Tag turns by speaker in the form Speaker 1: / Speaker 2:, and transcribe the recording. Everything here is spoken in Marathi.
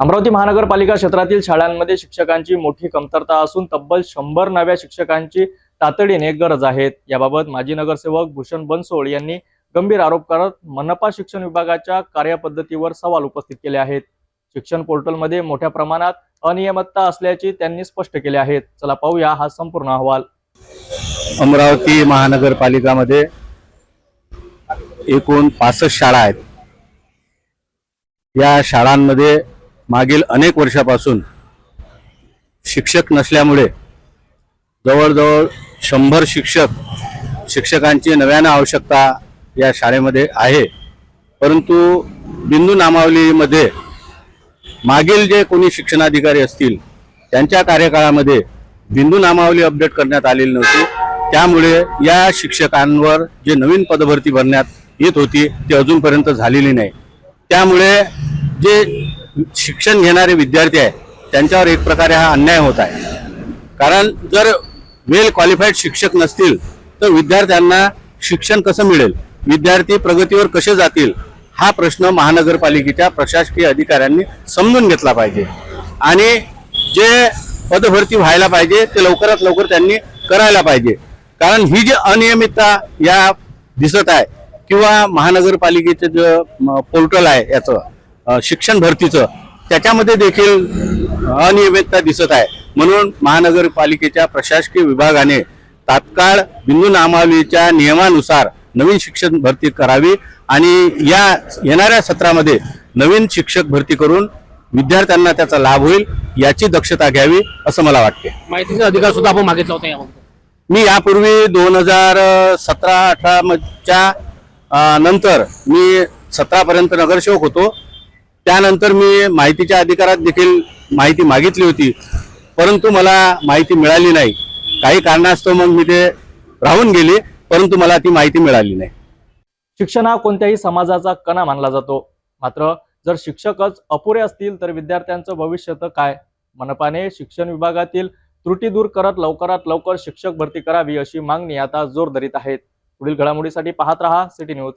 Speaker 1: अमरावती महानगरपालिका क्षेत्रातील शाळांमध्ये शिक्षकांची मोठी कमतरता असून तब्बल शंभर नव्या शिक्षकांची तातडीने गरज आहे. याबाबत माजी नगरसेवक भूषण बनसोड यांनी गंभीर आरोप करत मनपा शिक्षण विभागाच्या कार्यपद्धतीवर सवाल उपस्थित केले आहेत. शिक्षण पोर्टलमध्ये मोठ्या प्रमाणात अनियमितता असल्याचे त्यांनी स्पष्ट केले आहेत. चला पाहूया हा संपूर्ण अहवाल.
Speaker 2: अमरावती महानगरपालिकामध्ये एकूण पासष्ट शाळा आहेत. या शाळांमध्ये मागील अनेक वर्षापासून शिक्षक नसल्यामुळे जवळजवळ शंभर शिक्षक शिक्षकांची नव्यानं आवश्यकता या शाळेमध्ये आहे. परंतु बिंदू नामावलीमध्ये मागील जे कोणी शिक्षणाधिकारी असतील त्यांच्या कार्यकाळामध्ये बिंदू नामावली अपडेट करण्यात आलेली नव्हती. त्यामुळे या शिक्षकांवर जे नवीन पदभरती भरण्यात येत होती ती अजूनपर्यंत झालेली नाही. त्यामुळे जे शिक्षण घेणारे विद्यार्थी आहेत त्यांच्यावर एक प्रकारे हा अन्याय होत आहे. कारण जर वेल क्वालिफाईड शिक्षक नसतील तर विद्यार्थ्यांना शिक्षण कसं मिळेल? विद्यार्थी प्रगतीवर कसे जातील? हा प्रश्न महानगरपालिकेच्या प्रशासकीय अधिकाऱ्यांनी समजून घेतला पाहिजे. आणि जे पदभरती व्हायला पाहिजे ते लवकरात लवकर त्यांनी करायला पाहिजे. कारण ही जी अनियमितता या दिसत आहे किंवा महानगरपालिकेचं जे पोर्टल आहे याचं शिक्षण भरतीचं त्याच्यामध्ये देखील अनियमितता दिसत आहे. म्हणून महानगरपालिकेच्या प्रशासकीय विभागाने तात्काळ बिंदू नामावलीच्या नियमानुसार नवीन शिक्षण भरती करावी आणि या येणाऱ्या सत्रामध्ये नवीन शिक्षक भरती करून विद्यार्थ्यांना त्याचा लाभ होईल याची दक्षता घ्यावी असं मला वाटते.
Speaker 3: माहितीचा अधिकार सुद्धा आपण मागितला होता
Speaker 2: मी यापूर्वी दोन हजार सतरा अठराच्या नंतर मी सतरापर्यंत नगरसेवक होतो. त्यानंतर मी माहितीच्या अधिकारात देखील माहिती मागितली होती परंतु मला माहिती मिळाली नाही. काही कारणास्तव मग मी ते राहून गेली परंतु मला ती माहिती मिळाली नाही.
Speaker 1: शिक्षण हा कोणत्याही समाजाचा कणा मानला जातो. मात्र जर शिक्षकच अपुरे असतील तर विद्यार्थ्यांचं भविष्य तर काय? मनपाने शिक्षण विभागातील त्रुटी दूर करत लवकरात लवकर शिक्षक भरती करावी अशी मागणी आता जोर धरीत आहेत. पुढील घडामोडीसाठी पाहत रहा सिटी न्यूज.